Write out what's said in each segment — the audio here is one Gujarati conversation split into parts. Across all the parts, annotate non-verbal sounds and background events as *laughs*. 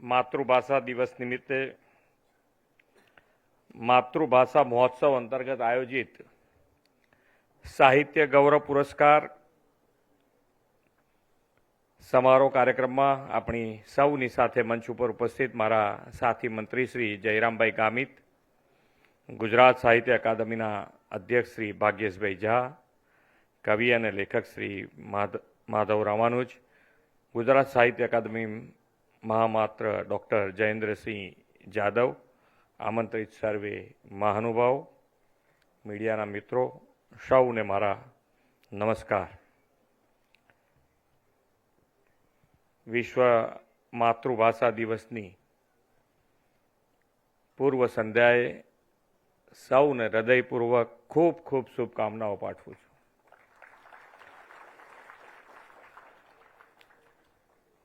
માતૃભાષા દિવસ નિમિત્તે માતૃભાષા મહોત્સવ અંતર્ગત આયોજિત સાહિત્ય ગૌરવ પુરસ્કાર સમારોહ કાર્યક્રમમાં આપણી સૌની સાથે મંચ ઉપર ઉપસ્થિત મારા સાથી મંત્રી શ્રી જયરામભાઈ ગામિત, ગુજરાત સાહિત્ય અકાદમીના અધ્યક્ષ શ્રી ભાગ્યેશભાઈ ઝા, કવિ અને લેખક શ્રી માધ- માધવ રામાનુજ, ગુજરાત સાહિત્ય અકાદમી મહામાત્ર ડૉક્ટર જયેન્દ્રસિંહ જાદવ, આમંત્રિત સર્વે મહાનુભાવ, મીડિયાના મિત્રો, સૌને મારા નમસ્કાર. વિશ્વ માતૃભાષા દિવસની પૂર્વ સંધ્યાએ સૌને હૃદયપૂર્વક ખૂબ ખૂબ શુભકામનાઓ પાઠવું છું.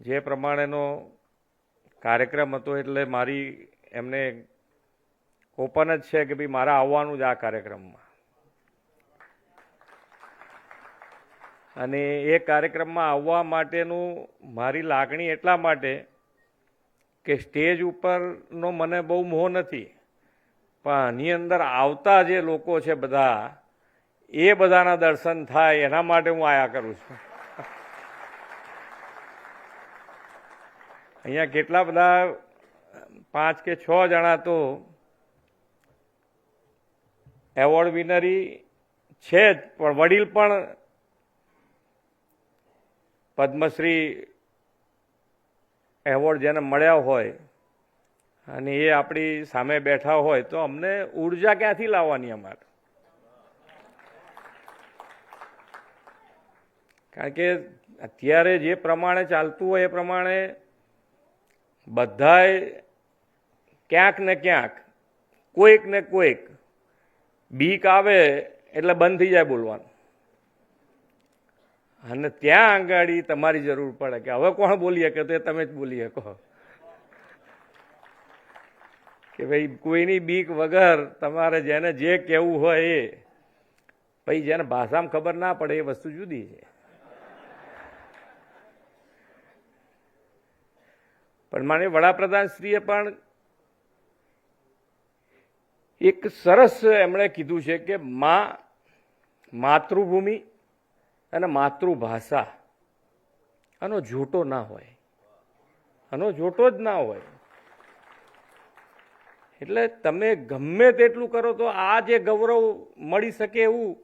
જે પ્રમાણેનો કાર્યક્રમ હતો એટલે મારી એમને ઓપન જ છે કે ભાઈ મારા આવવાનું જ આ કાર્યક્રમમાં. અને એ કાર્યક્રમમાં આવવા માટેનું મારી લાગણી એટલા માટે કે સ્ટેજ ઉપરનો મને બહુ મોહ નથી, પણ આની અંદર આવતા જે લોકો છે બધા, એ બધાના દર્શન થાય એના માટે હું આયા કરું છું. અહીંયા કેટલા બધા, પાંચ કે છ જણા તો એવોર્ડ વિનરી છે જ, પણ વડીલ પણ પદ્મશ્રી એવોર્ડ જેને મળ્યા હોય અને એ આપણી સામે બેઠા હોય, તો અમને ઊર્જા ક્યાંથી લાવવાની અમારે? કારણ કે અત્યારે જે પ્રમાણે ચાલતું હોય એ પ્રમાણે બધાય ક્યાંક ને ક્યાંક, કોઈક ને કોઈક બીક આવે એટલે બંધ થઈ જાય બોલવાનું. અને ત્યાં આંગાડી તમારી જરૂર પડે કે હવે કોણ બોલી શકે? તો તમે જ બોલી શકો. કે ભાઈ, કોઈની બીક વગર તમારે જેને જે કહેવું હોય એ. ભાઈ, જેને ભાષામાં ખબર ના પડે એ વસ્તુ જુદી છે. પણ માને વડાપ્રધાનશ્રીએ પણ એક સરસ એમણે કીધું છે કે મા માતૃભૂમિ અને માતૃભાષા આનો જોટો ના હોય. આનો જોટો જ ના હોય. એટલે તમે ગમે તેટલું કરો તો આ જે ગૌરવ મળી શકે એવું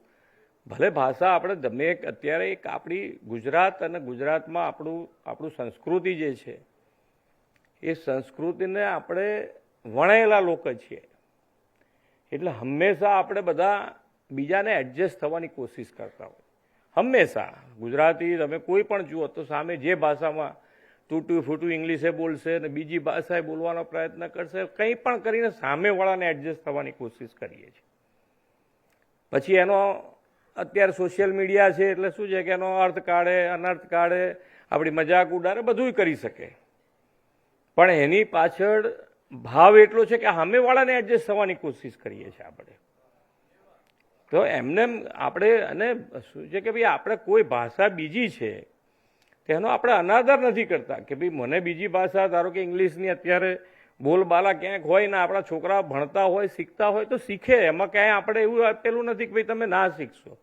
ભલે ભાષા આપણે ગમે અત્યારે એક આપણી ગુજરાત અને ગુજરાતમાં આપણું આપણું સંસ્કૃતિ જે છે એ સંસ્કૃતિને આપણે વણેલા લોકો છીએ. એટલે હંમેશા આપણે બધા બીજાને એડજસ્ટ થવાની કોશિશ કરતા હોય. હંમેશા. ગુજરાતી તમે કોઈ પણ જુઓ તો સામે જે ભાષામાં તૂટું ફૂટું ઇંગ્લિશે બોલશે અને બીજી ભાષાએ બોલવાનો પ્રયત્ન કરશે, કંઈ પણ કરીને સામેવાળાને એડજસ્ટ થવાની કોશિશ કરીએ છીએ. પછી એનો અત્યારે સોશિયલ મીડિયા છે એટલે શું છે કે એનો અર્થ કાઢે, અનર્થ કાઢે, આપણી મજાક ઉડાડે બધું કરી શકે. પણ એની પાછળ ભાવ એટલો છે કે સામેવાળાને એડજસ્ટ થવાની કોશિશ કરીએ છીએ આપણે. તો એમને આપણે, અને શું છે કે ભાઈ આપણે કોઈ ભાષા બીજી છે, તેનો આપણે અનાદર નથી કરતા કે ભાઈ મને બીજી ભાષા, ધારો કે ઇંગ્લિશની અત્યારે બોલબાલા ક્યાંક હોય ને આપણા છોકરા ભણતા હોય, શીખતા હોય, તો શીખે. એમાં ક્યાંય આપણે એવું આપેલું નથી કે ભાઈ તમે ના શીખશો.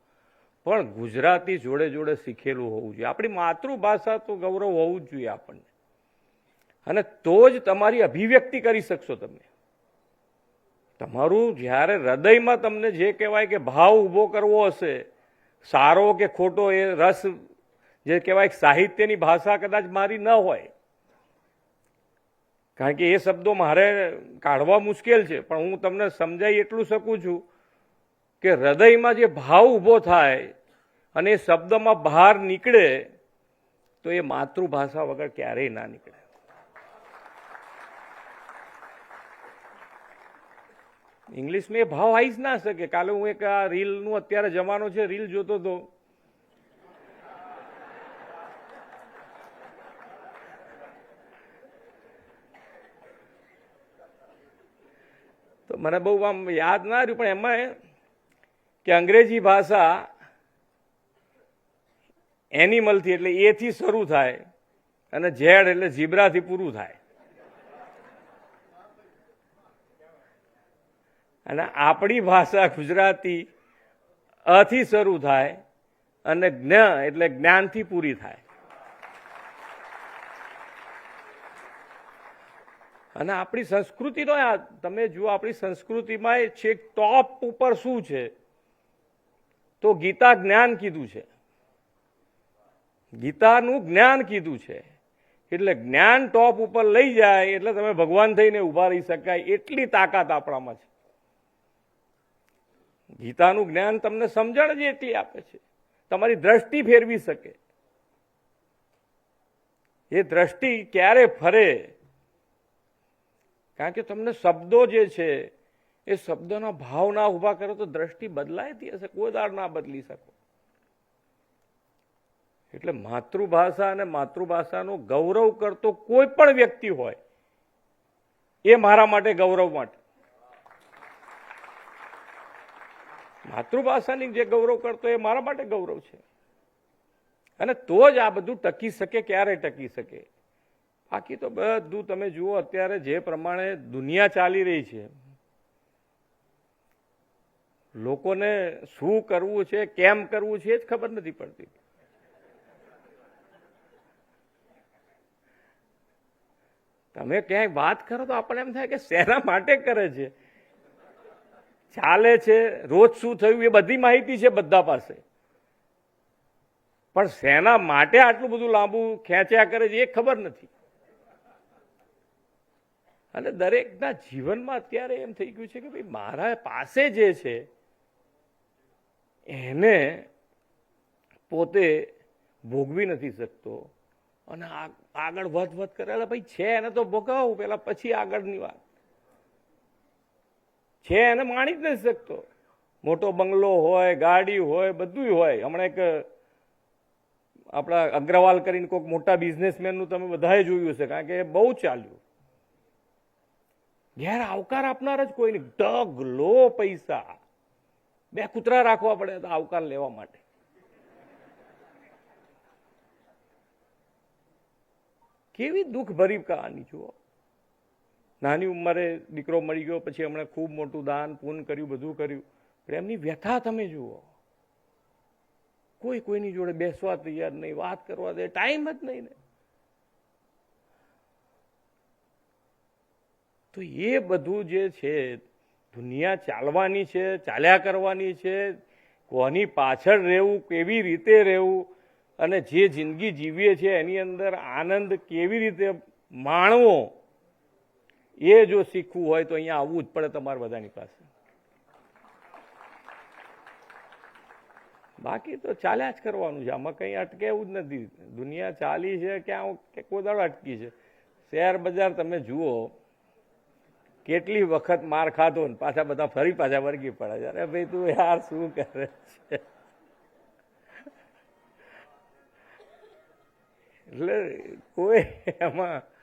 પણ ગુજરાતી જોડે જોડે શીખેલું હોવું જોઈએ. આપણી માતૃભાષા તો ગૌરવ હોવું જ જોઈએ આપણને. અને તો જ તમારી અભિવ્યક્તિ કરી શકશો તમે. તમારું જ્યારે હૃદયમાં તમને જે કહેવાય કે ભાવ ઊભો કરવો હશે, સારો કે ખોટો એ રસ, જે કહેવાય સાહિત્યની ભાષા કદાચ મારી ન હોય. કારણ કે એ શબ્દો મારે કાઢવા મુશ્કેલ છે, પણ હું તમને સમજાઈ એટલું શકું છું કે હૃદયમાં જે ભાવ ઊભો થાય અને એ શબ્દમાં બહાર નીકળે, તો એ માતૃભાષા વગર ક્યારેય ના નીકળે. ઇંગ્લિશમાં એ ભાવ આવી જ ના શકે. કાલે હું એક આ રીલનું અત્યારે જમાનો છે, રીલ જોતો હતો. તો મને બહુ આમ યાદ ના રહ્યું, પણ એમાં કે અંગ્રેજી ભાષા એનિમલથી એટલે એથી શરૂ થાય અને ઝેડ એટલે ઝીબ્રાથી પૂરું થાય. અને આપણી ભાષા ગુજરાતી અથી શરૂ થાય અને જ્ઞ એટલે જ્ઞાનથી પૂરી થાય. અને આપણી સંસ્કૃતિનો આ તમે જુઓ, આપણી સંસ્કૃતિમાં એ છેક ટોપ ઉપર શું છે? તો ગીતા જ્ઞાન કીધું છે. ગીતાનું જ્ઞાન કીધું છે. એટલે જ્ઞાન ટોપ ઉપર લઈ જાય એટલે તમે ભગવાન થઈને ઊભા રહી શકાય, એટલી તાકાત આપણામાં છે. ગીતાનું જ્ઞાન તમને સમજણ જ એટલી આપે છે. તમારી દ્રષ્ટિ ફેરવી શકે. એ દ્રષ્ટિ ક્યારે ફરે? કારણ કે તમને શબ્દો જે છે, એ શબ્દોના ભાવ ના ઊભા કરો તો દ્રષ્ટિ બદલાયતી હશે કોઈ ના બદલી શકો. એટલે માતૃભાષા અને માતૃભાષાનો ગૌરવ કરતો કોઈ પણ વ્યક્તિ હોય, એ મારા માટે ગૌરવ માટે. માતૃભાષાની જે ગૌરવ કરતો એ મારા માટે ગૌરવ છે. અને તો જ આ બધું ટકી શકે, ક્યારે ટકી શકે? બાકી તો બધું તમે જુઓ, અત્યારે જે પ્રમાણે દુનિયા ચાલી રહી છે, લોકોને શું કરવું છે, કેમ કરવું છે એ જ ખબર નથી પડતી. તમે ક્યાંય વાત કરો તો આપણને એમ થાય કે શેના માટે કરે છે? ચાલે છે, રોજ શું થયું, એ બધી માહિતી છે બધા પાસે. પણ શેના માટે આટલું બધું લાંબુ ખેંચ્યા કરે છે એ ખબર નથી. અને દરેકના જીવનમાં અત્યારે એમ થઈ ગયું છે કે ભાઈ મારા પાસે જે છે, એને પોતે ભોગવી નથી શકતો. અને આગળ વધ વધ કરે ભાઈ છે, એને તો ભોગાવું પેલા પછી આગળની વાત. છે એને માણી જ નથી શકતો. મોટો બંગલો હોય, ગાડી હોય બધું હોય. હમણાં એક, આપણા અગ્રવાલ કરીને કોઈક મોટા બિઝનેસમેનનું તમે બધાએ જોયું હશે, કારણ કે એ બહુ ચાલ્યું. ઘેર આવકાર આપનાર જ કોઈ નહીં ઢગલો પૈસા. બે કૂતરા રાખવા પડે તો આવકાર લેવા માટે. કેવી દુઃખ ભરી કહાની જુઓ. નાની ઉંમરે દીકરો મળી ગયો, પછી હમણાં ખૂબ મોટું દાન, પૂન કર્યું, બધું કર્યું. પણ એમની વ્યથા તમે જુઓ. કોઈ કોઈની જોડે બેસવા તૈયાર નહીં, વાત કરવા દે, ટાઈમ જ નહીં ને. તો એ બધું જે છે, દુનિયા ચાલવાની છે, ચાલ્યા કરવાની છે, કોની પાછળ રહેવું, કેવી રીતે રહેવું, અને જે જિંદગી જીવીએ છીએ, એની અંદર આનંદ કેવી રીતે માણવો એ જો શીખવું હોય તો અહીંયા આવવું જ પડે તમારે બધાની પાસે. બાકી તો ચાલ્યા જ કરવાનું છે. આમાં કંઈ અટકે એવું જ નથી. દુનિયા ચાલી છે ક્યાં કે કોદાળ અટકી છે. શેર બજાર તમે જુઓ, કેટલી વખત માર ખાધો ને પાછા બધા ફરી પાછા વર્ગી પડે છે. અરે ભાઈ, તું યાર શું કરે છે? એટલે કોઈ એમાં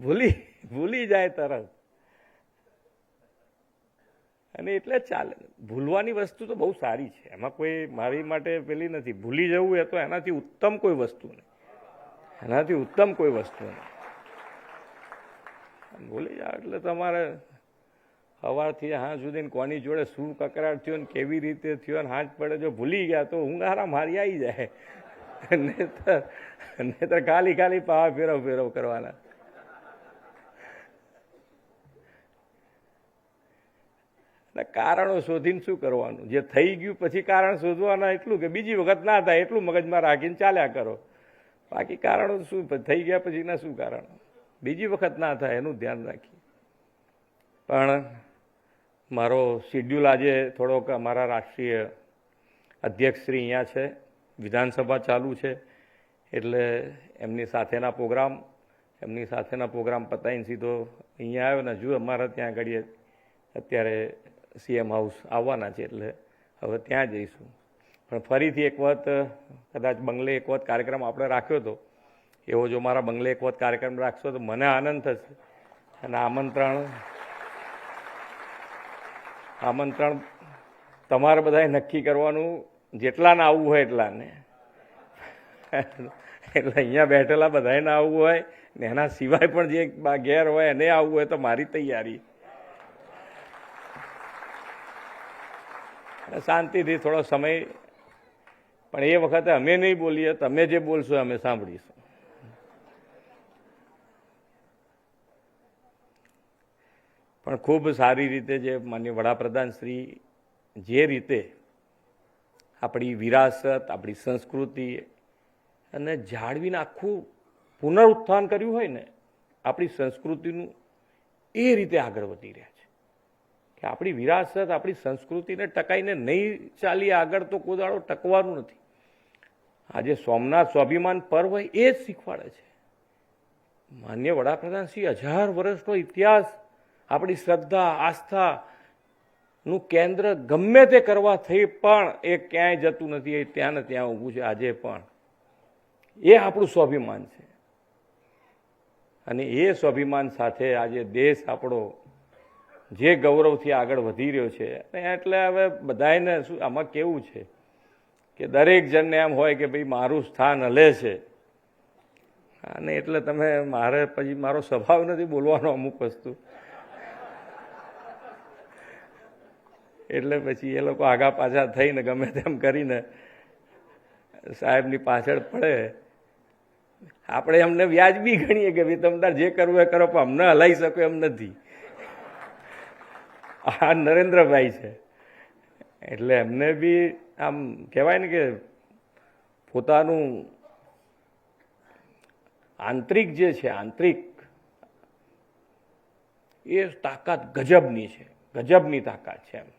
ભૂલી ભૂલી જાય તરત. અને એટલે ચાલે. ભૂલવાની વસ્તુ તો બહુ સારી છે. એમાં કોઈ મારી માટે પેલી નથી. ભૂલી જવું એ તો એનાથી ઉત્તમ કોઈ વસ્તુ નહીં. એનાથી ઉત્તમ કોઈ વસ્તુ નહીં. ભૂલી જાઓ એટલે તમારે સવારથી હા સુધી કોની જોડે શું કકરાટ થયો ને કેવી રીતે થયો ને હાથ પડે. જો ભૂલી ગયા તો ઊંઘારા હારી આવી જાય. *laughs* નહીતર નહીતર ખાલી ખાલી પાવા ફેરવ ફેરવ કરવાના. એટલે કારણો શોધીને શું કરવાનું? જે થઈ ગયું પછી કારણ શોધવાના એટલું કે બીજી વખત ના થાય એટલું મગજમાં રાખીને ચાલ્યા કરો. બાકી કારણો શું? થઈ ગયા પછીના શું કારણ? બીજી વખત ના થાય એનું ધ્યાન રાખીએ. પણ મારો શિડ્યુલ આજે થોડોક અમારા રાષ્ટ્રીય અધ્યક્ષશ્રી અહીંયા છે, વિધાનસભા ચાલુ છે, એટલે એમની સાથેના પ્રોગ્રામ, એમની સાથેના પ્રોગ્રામ પતાવીને સીધો અહીંયા આવ્યો ને હજુ અમારા ત્યાં આગળ અત્યારે સીએમ હાઉસ આવવાના છે એટલે હવે ત્યાં જઈશું. પણ ફરીથી એક વખત, કદાચ બંગલે એક વખત કાર્યક્રમ આપણે રાખ્યો હતો એવો જો મારા બંગલે એક વખત કાર્યક્રમ રાખશો તો મને આનંદ થશે. અને આમંત્રણ આમંત્રણ તમારે બધાએ નક્કી કરવાનું, જેટલાને આવવું હોય એટલાને. એટલે અહીંયા બેઠેલા બધાને આવવું હોય ને એના સિવાય પણ જે ઘેર હોય એને આવવું હોય તો મારી તૈયારી. શાંતિથી થોડો સમય, પણ એ વખતે અમે નહીં બોલીએ, તમે જે બોલશો અમે સાંભળીશું. પણ ખૂબ સારી રીતે જે માન્ય વડાપ્રધાન શ્રી જે રીતે આપણી વિરાસત, આપણી સંસ્કૃતિ અને જાળવીને આખું પુનરુત્થાન કર્યું હોય ને, આપણી સંસ્કૃતિનું એ રીતે આગળ વધી રહ્યા આપણી વિરાસત, આપણી સંસ્કૃતિને ટકાઈને નહીં ચાલી આગળ તો કોદાળો ટકવાનું નથી. આજે સોમનાથ સ્વાભિમાન પર્વ એ જ શીખવાડે છે. માન્ય વડાપ્રધાન શ્રી હજાર વર્ષનો ઇતિહાસ, આપણી શ્રદ્ધા, આસ્થા નું કેન્દ્ર ગમે તે કરવા થઈ પણ એ ક્યાંય જતું નથી, એ ત્યાં ને ત્યાં ઊભું છે, આજે પણ. એ આપણું સ્વાભિમાન છે. અને એ સ્વાભિમાન સાથે આજે દેશ આપણો જે ગૌરવથી આગળ વધી રહ્યો છે. અને એટલે હવે બધાને શું, આમાં કેવું છે કે દરેક જણને એમ હોય કે ભાઈ મારું સ્થાન હલે છે. અને એટલે તમે મારે પછી મારો સ્વભાવ નથી બોલવાનો અમુક વસ્તુ. એટલે પછી એ લોકો આગા પાછા થઈને ગમે તેમ કરીને સાહેબની પાછળ પડે. આપણે એમને વ્યાજબી ગણીએ કે ભાઈ તમે તાર જે કરવું એ કરો, પણ અમને હલાવી શકો એમ નથી. આ નરેન્દ્રભાઈ છે. એટલે એમને બી આમ કહેવાય ને કે પોતાનું આંતરિક જે છે, આંતરિક, એ તાકાત ગજબની છે, ગજબની તાકાત છે એમ.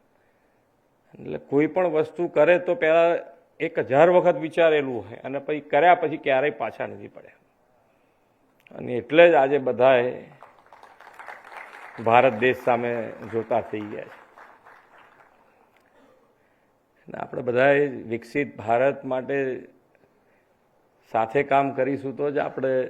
એટલે કોઈ પણ વસ્તુ કરે તો પહેલાં એક હજાર વખત વિચારેલું હોય અને પછી કર્યા પછી ક્યારેય પાછા નથી પડ્યા. અને એટલે જ આજે બધાએ ભારત દેશ સામે જોતા થઈ ગયા છે. અને આપણે બધાએ વિકસિત ભારત માટે સાથે કામ કરીશું તો જ આપણે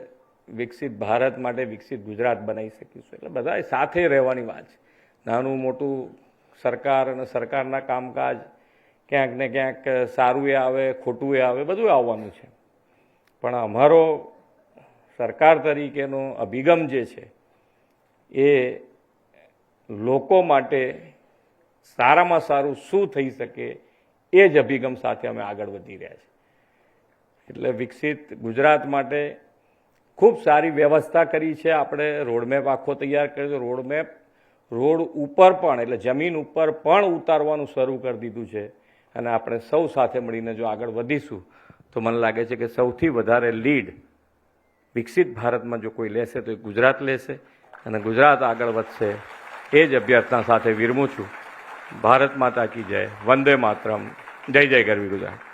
વિકસિત ભારત માટે વિકસિત ગુજરાત બનાવી શકીશું. એટલે બધાએ સાથે રહેવાની વાત છે. નાનું મોટું સરકાર અને સરકારના કામકાજ ક્યાંક ને ક્યાંક સારું એ આવે, ખોટું એ આવે, બધું આવવાનું છે. પણ અમારો સરકાર તરીકેનો અભિગમ જે છે એ લોકો માટે સારામાં સારું શું થઈ શકે એ જ અભિગમ સાથે અમે આગળ વધી રહ્યા છીએ. એટલે વિકસિત ગુજરાત માટે ખૂબ સારી વ્યવસ્થા કરી છે. આપણે રોડમેપ આખો તૈયાર કર્યો છે. રોડમેપ, રોડ ઉપર પણ, એટલે જમીન ઉપર પણ ઉતારવાનું શરૂ કરી દીધું છે. અને આપણે સૌ સાથે મળીને જો આગળ વધીશું, તો મને લાગે છે કે સૌથી વધારે લીડ વિકસિત ભારતમાં જો કોઈ લેશે તો એ ગુજરાત લેશે અને ગુજરાત આગળ વધશે. એ જ અભ્યર્થના સાથે વિરમું છું. ભારત માતા કી જય. વંદે માતરમ. જય જય ગરવી ગુજરાત